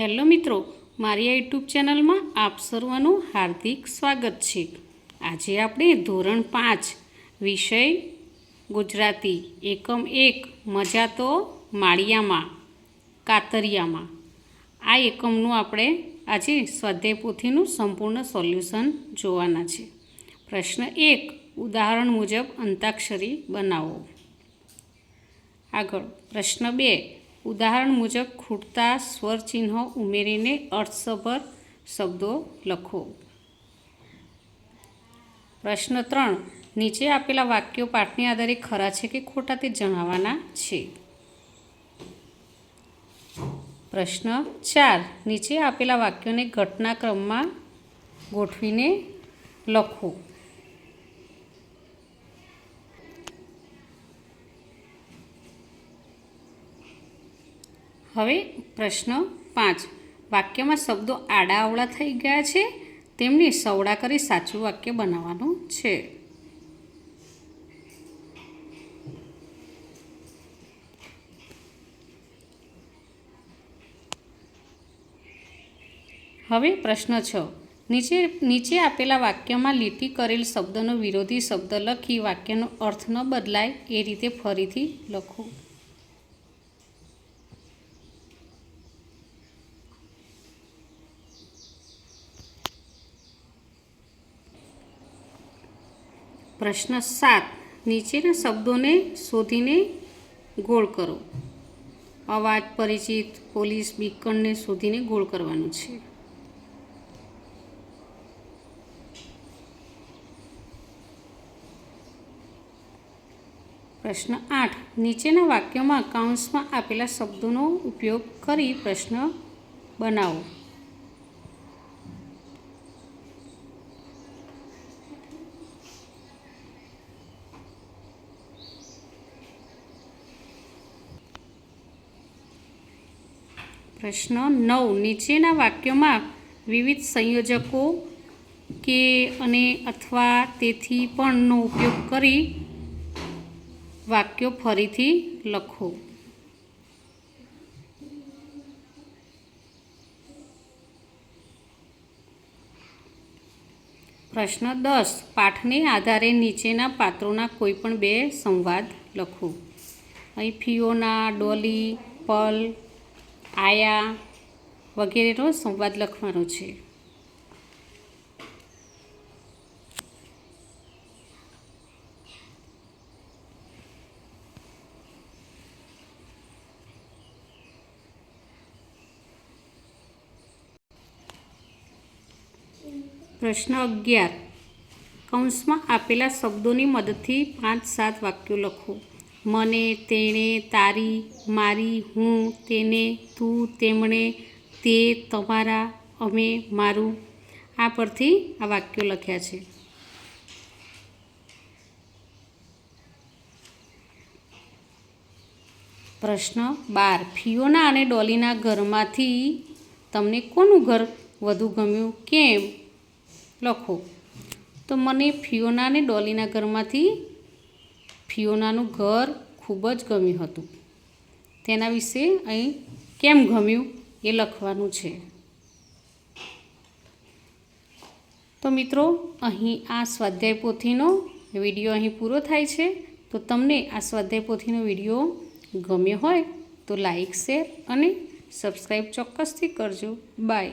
Hello મિત્રો, મારી આ યુટ્યુબ ચેનલમાં આપ સર્વનું હાર્દિક સ્વાગત છે. આજે આપણે ધોરણ પાંચ, વિષય ગુજરાતી, એકમ એક, મજા તો માળિયામાં, કાતરિયામાં. આ એકમનું આપણે આજે સ્વાધ્યાય પોથીનું સંપૂર્ણ સોલ્યુશન જોવાના છે. પ્રશ્ન એક, ઉદાહરણ મુજબ અંતાક્ષરી બનાવો. આગળ, પ્રશ્ન બે ઉદાહરણ મુજબ, ખૂટતા સ્વર ચિહ્નો ઉમેરીને અર્થસભર શબ્દો લખો. પ્રશ્ન ત્રણ. નીચે આપેલા વાક્યો પાઠને આધારે ખરા છે કે ખોટા તે જણાવવાના છે? પ્રશ્ન ચાર. નીચે આપેલા વાક્યોને ઘટનાક્રમમાં ગોઠવીને લખો. હવે પ્રશ્ન પાંચ. વાક્યમાં શબ્દો આડા અવળા થઈ ગયા છે, તેમને સવડા કરી સાચું વાક્ય બનાવવાનું છે. હવે પ્રશ્ન છ. નીચે નીચે આપેલા વાક્યમાં લીટી કરેલ શબ્દનો વિરોધી શબ્દ લખી વાક્યનો અર્થ ન બદલાય એ રીતે ફરીથી લખો. પ્રશ્ન સાત. નીચેના શબ્દોને શોધીને ગોળ કરો. અવાજ પરિચિત પોલીસ બીકણને શોધીને ગોળ કરવાનું છે. પ્રશ્ન આઠ. નીચેના વાક્યોમાં કૌંસમાં આપેલા શબ્દોનો ઉપયોગ કરી પ્રશ્ન બનાવો. પ્રશ્ન નવ. નીચેના વાક્યોમાં વિવિધ સંયોજકો કે અને અથવા તેથી પણનો ઉપયોગ કરી વાક્યો ફરીથી લખો. પ્રશ્ન દસ. પાઠને આધારે નીચેના પાત્રોના કોઈપણ બે સંવાદ લખો. અહીં ફિયોના ડોલી, પલ આયા વગેરેનો સંવાદ લખવાનો છે. પ્રશ્ન અગિયાર. કૌંસમાં આપેલા શબ્દોની મદદથી પાંચ સાત વાક્યો લખો. મને તેણે તારી, મારી, હું તેને, તું તેમણે, તે તમારા, અમે, મારું. આ પરથી આ વાક્યો લખ્યા છે. પ્રશ્ન બાર. ફિયોના અને ડોલીના ઘરમાંથી તમને કોનું ઘર વધુ ગમ્યું? કેમ? લખો. તો મને ફિયોના અને ડોલીના ઘરમાંથી ફિયોનાનું ઘર ખૂબ જ ગમ્યું હતું. તેના વિશે અહીં કેમ ગમ્યું એ લખવાનું છે. તો મિત્રો, અહીં આ સ્વાધ્યાય પોથીનો વીડિયો અહીં પૂરો થાય છે. તો તમને આ સ્વાધ્યાય પોથીનો વીડિયો ગમ્યો હોય તો લાઈક, શેર અને સબસ્ક્રાઈબ ચોક્કસથી કરજો. બાય.